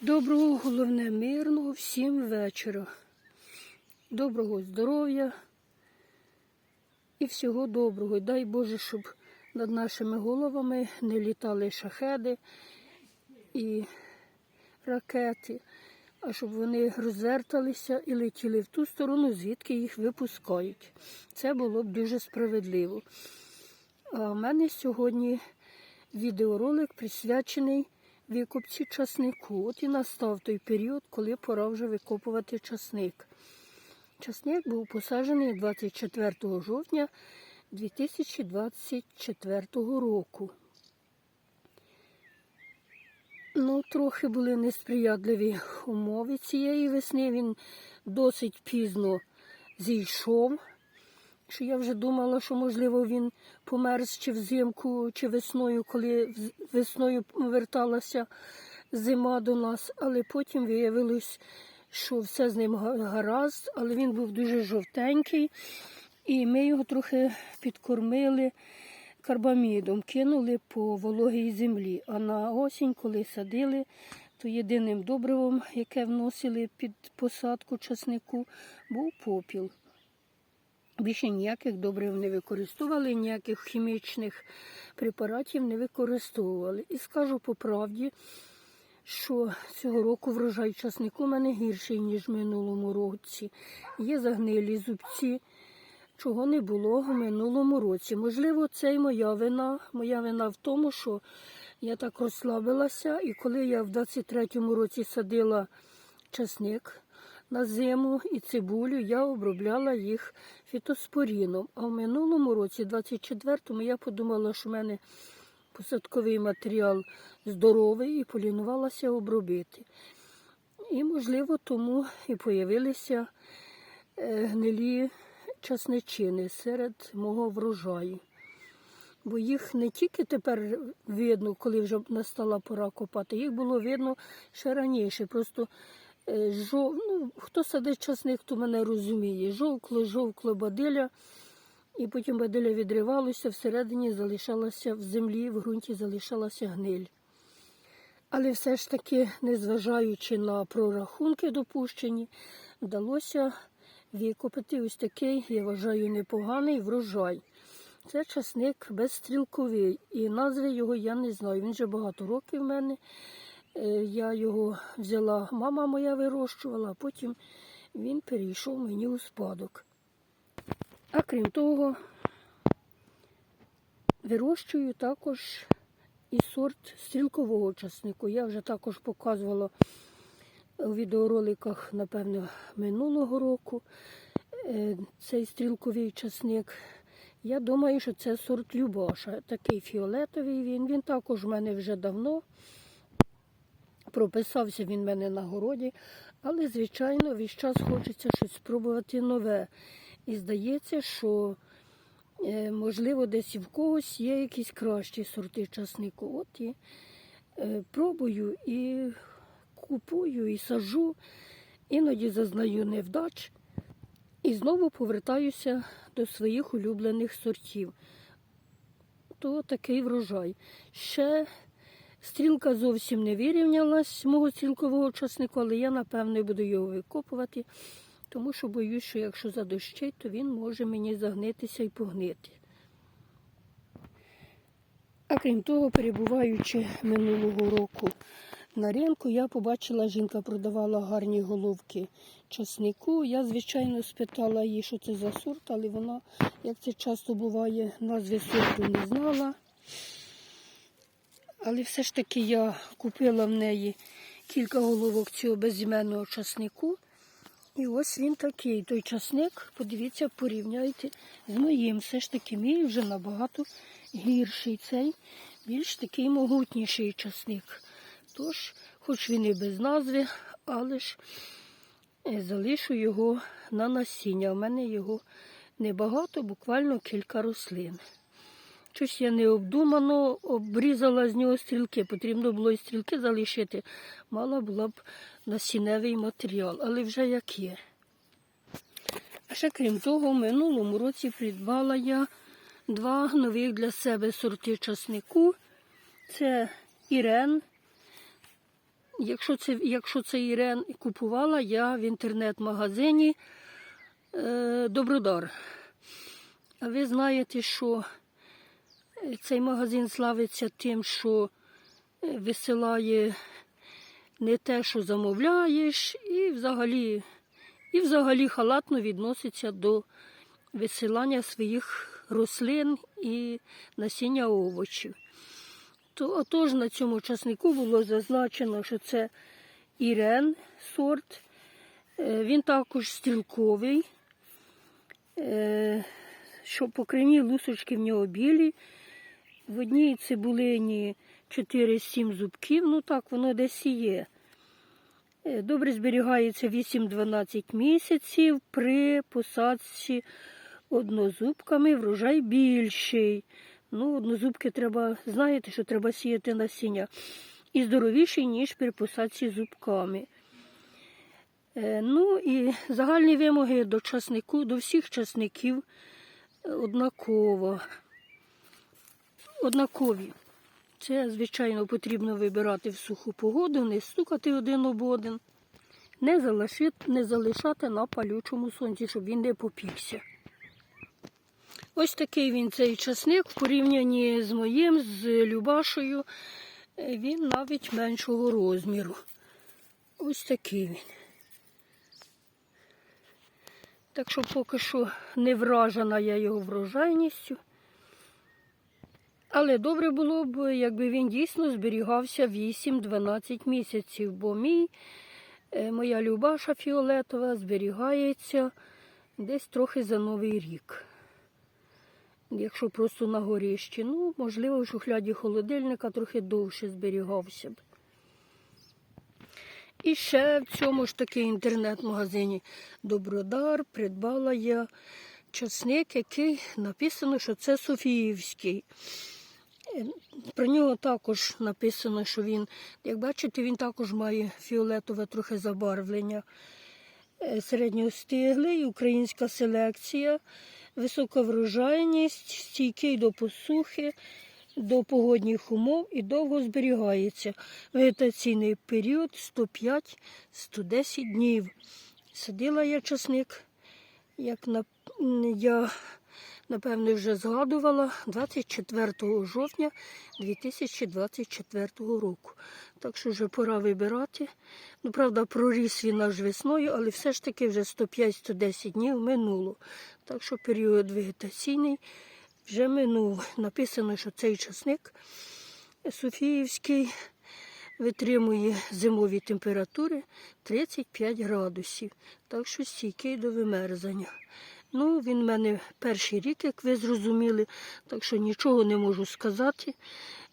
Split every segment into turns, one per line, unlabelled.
Доброго, головне, мирного всім вечора. Доброго здоров'я і всього доброго. Дай Боже, щоб над нашими головами не літали шахеди і ракети, а щоб вони розверталися і летіли в ту сторону, звідки їх випускають. Це було б дуже справедливо. А в мене сьогодні відеоролик присвячений викопці часнику. От і настав той період, коли пора вже викопувати часник. Часник був посаджений 24 жовтня 2024 року. Ну, трохи були несприятливі умови цієї весни. Він досить пізно зійшов. Що я вже думала, що можливо він померз чи взимку, чи весною, коли весною верталася зима до нас, але потім виявилось, що все з ним гаразд, але він був дуже жовтенький, і ми його трохи підкормили карбамідом, кинули по вологій землі. А на осінь, коли садили, то єдиним добривом, яке вносили під посадку часнику, був попіл. Більше ніяких добрив не використовували, ніяких хімічних препаратів не використовували. І скажу по правді, що цього року врожай часнику мене гірший, ніж в минулому році. Є загнилі зубці, чого не було в минулому році. Можливо, це і моя вина. Моя вина в тому, що я так розслабилася, і коли я в 23-му році садила часник на зиму і цибулю, я обробляла їх фітоспоріном. А в минулому році, 24-му, я подумала, що в мене посадковий матеріал здоровий і полінувалася обробити. І, можливо, тому і появилися е, гнилі часничини серед мого врожаю. Бо їх не тільки тепер видно, коли вже настала пора копати, їх було видно ще раніше. Просто жов... ну, хто садить часник, хто мене розуміє. Жовкло, жовкло бадиля, і потім бадиля відривалося, всередині залишалася в землі, в ґрунті залишалася гниль. Але все ж таки, незважаючи на прорахунки допущені, вдалося викопати ось такий, я вважаю, непоганий врожай. Це часник безстрілковий, і назви його я не знаю. Він вже багато років в мене. Е, Я його взяла, мама моя вирощувала, а потім він перейшов мені у спадок. А крім того, вирощую також і сорт стрілкового часнику. Я вже також показувала у відеороликах, напевно, минулого року е, цей стрілковий часник. Я думаю, що це сорт Любаша. Такий фіолетовий він. Він також в мене вже давно. Прописався він в мене на городі, але, звичайно, весь час хочеться щось спробувати нове. І здається, що, е, можливо, десь і в когось є якісь кращі сорти часнику. От і е, пробую і купую, і сажу, іноді зазнаю невдач. І знову повертаюся до своїх улюблених сортів. То такий врожай. Ще стрілка зовсім не вирівнялась мого стрілкового часнику, але я, напевно, буду його викопувати, тому що боюсь, що якщо задощить, то він може мені загнитися і погнити. А крім того, перебуваючи минулого року на ринку, я побачила, жінка продавала гарні головки часнику. Я, звичайно, спитала її, що це за сорт, але вона, як це часто буває, назви сорту не знала. Але все ж таки я купила в неї кілька головок цього безіменного часнику. І ось він такий. Той часник, подивіться, порівняйте з моїм. Все ж таки мій вже набагато гірший. Цей більш такий могутніший часник. Тож, хоч він і без назви, але ж е, залишу його на насіння. У мене його небагато, буквально кілька рослин. Щось я необдумано обрізала з нього стрілки. Потрібно було і стрілки залишити. Мала була б насінневий матеріал, але вже як є. А ще крім того, в минулому році придбала я два нових для себе сорти часнику. Це Ірен якщо це, якщо це Ірен купувала я в інтернет-магазині е, Добродар. А ви знаєте, що цей магазин славиться тим, що е, висилає не те, що замовляєш, і взагалі, і взагалі халатно відноситься до висилання своїх рослин і насіння овочів. То, отож на цьому часнику було зазначено, що це Ірен сорт. Е, Він також стрілковий, е, що по кривні лусочки в нього білі. В одній цибулині 4-7 зубків, ну так воно десь є. Е, Добре зберігається 8-12 місяців при посадці однозубками врожай більший. Ну, однозубки треба, знаєте, що треба сіяти насіння. І здоровіший, ніж при посадці зубками. Е, Ну і загальні вимоги до часнику, до всіх часників е, однаково. Однакові. Це, звичайно, потрібно вибирати в суху погоду, не стукати один об один, не залишити, не залишати на палючому сонці, щоб він не попікся. Ось такий він цей часник в порівнянні з моїм, з Любашою. Він навіть меншого розміру. Ось такий він. Так що поки що не вражена я його врожайністю. Але добре було б, якби він дійсно зберігався 8-12 місяців, бо мій, е, моя Любаша фіолетова зберігається десь трохи за новий рік. Якщо просто на горіщі, ну, можливо, в шухляді холодильника трохи довше зберігався б. І ще в цьому ж таки інтернет-магазині Добродар придбала я часник, який написано, що це Софіївський. Про нього також написано, що він, як бачите, він також має фіолетове трохи забарвлення. Е, Середньостиглий, українська селекція, висока врожайність, стійкий до посухи, до погодних умов і довго зберігається. Вегетаційний період 105-110 днів. Садила я часник, як на, я напевне вже згадувала 24 жовтня 2024 року. Так що вже пора вибирати. Ну, правда, проріс він аж весною, але все ж таки вже 105-110 днів минуло. Так що період вегетаційний вже минув. Написано, що цей часник Софіївський витримує зимові температури 35 градусів. Так що стійкий до вимерзання. Ну, він в мене перший рік, як ви зрозуміли, так що нічого не можу сказати.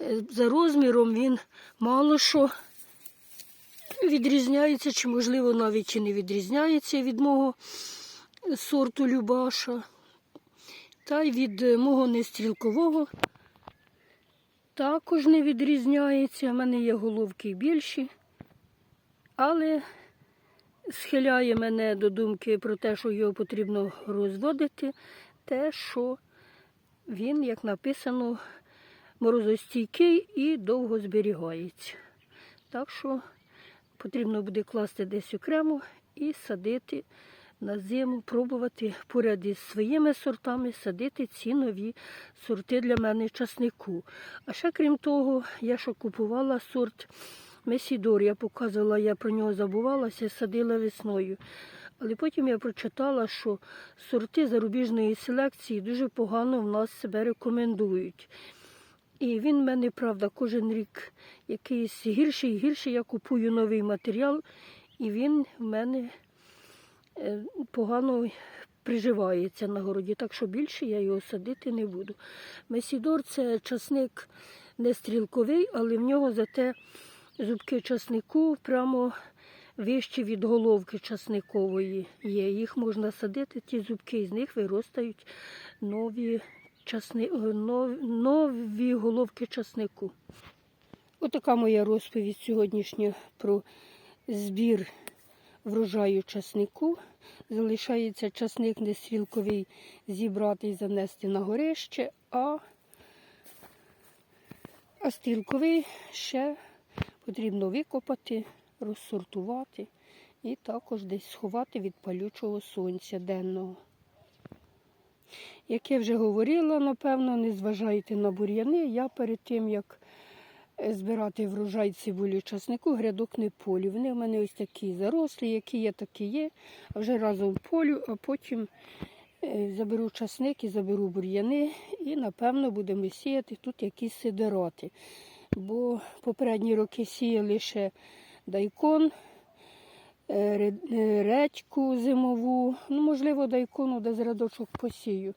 Е, За розміром він мало що відрізняється, чи, можливо, навіть і не відрізняється від мого сорту Любаша. Та й від е, мого нестрілкового також не відрізняється. У мене є головки більші, але схиляє мене до думки про те, що його потрібно розводити, те, що він, як написано, морозостійкий і довго зберігається. Так що потрібно буде класти десь окремо і садити на зиму, пробувати поряд із своїми сортами садити ці нові сорти для мене часнику. А ще крім того, я ще купувала сорт Месідор. Я показувала, я про нього забувалася, садила весною. Але потім я прочитала, що сорти зарубіжної селекції дуже погано в нас себе рекомендують. І він в мене, правда, кожен рік якийсь гірший і гірший. Я купую новий матеріал, і він в мене е, погано приживається на городі, так що більше я його садити не буду. Месідор це часник не стрілковий, але в нього зате зубки часнику прямо вищі від головки часникової є. Їх можна садити, ті зубки, з них виростають нові, часни... е, нов- нові головки часнику. Отака моя розповідь сьогоднішня про збір врожаю часнику. Залишається часник нестрілковий зібрати і занести на горище, а, а стрілковий ще потрібно викопати, розсортувати і також десь сховати від палючого сонця денного. Як я вже говорила, напевно, не зважайте на бур'яни. Я перед тим, як е, збирати врожай цибулі часнику, грядок не полю. Вони в мене ось такі зарослі, які є, такі є. А вже разом полю, а потім е, заберу часник і заберу бур'яни. І, напевно, будемо сіяти тут якісь сидороти. Бо попередні роки сіяли ще дайкон, е, ре- е, редьку зимову, ну, можливо, дайкону десь рядочок посію.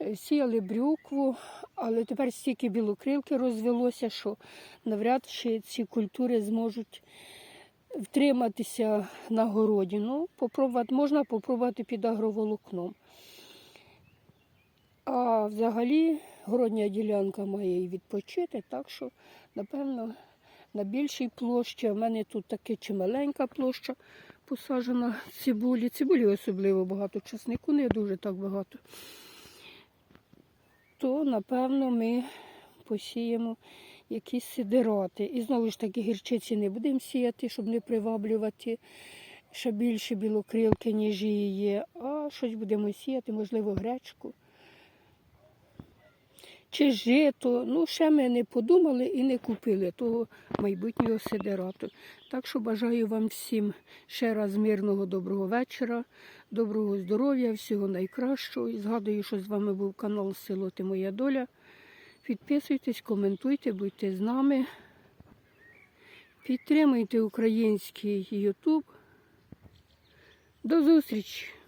Е, Сіяли брюкву, але тепер стільки білокрилки розвелося, що навряд чи ці культури зможуть втриматися на городі. Ну, попробувати, можна попробувати під агроволокном. А взагалі городня ділянка має і відпочити, так що, напевно, на більшій площі. У мене тут таки чималенька площа посаджена цибулі. Цибулі особливо багато, часнику не дуже так багато. То, напевно, ми посіємо якісь сидирати. І знову ж таки гірчиці не будемо сіяти, щоб не приваблювати ще більше білокрилки, ніж її є. А щось будемо сіяти, можливо, гречку чи жито. Ну, ще ми не подумали і не купили того майбутнього сидерату. Так що бажаю вам всім ще раз мирного доброго вечора, доброго здоров'я, всього найкращого. І згадую, що з вами був канал Село Ти Моя Доля. Підписуйтесь, коментуйте, будьте з нами. Підтримуйте український Ютуб. До зустрічі!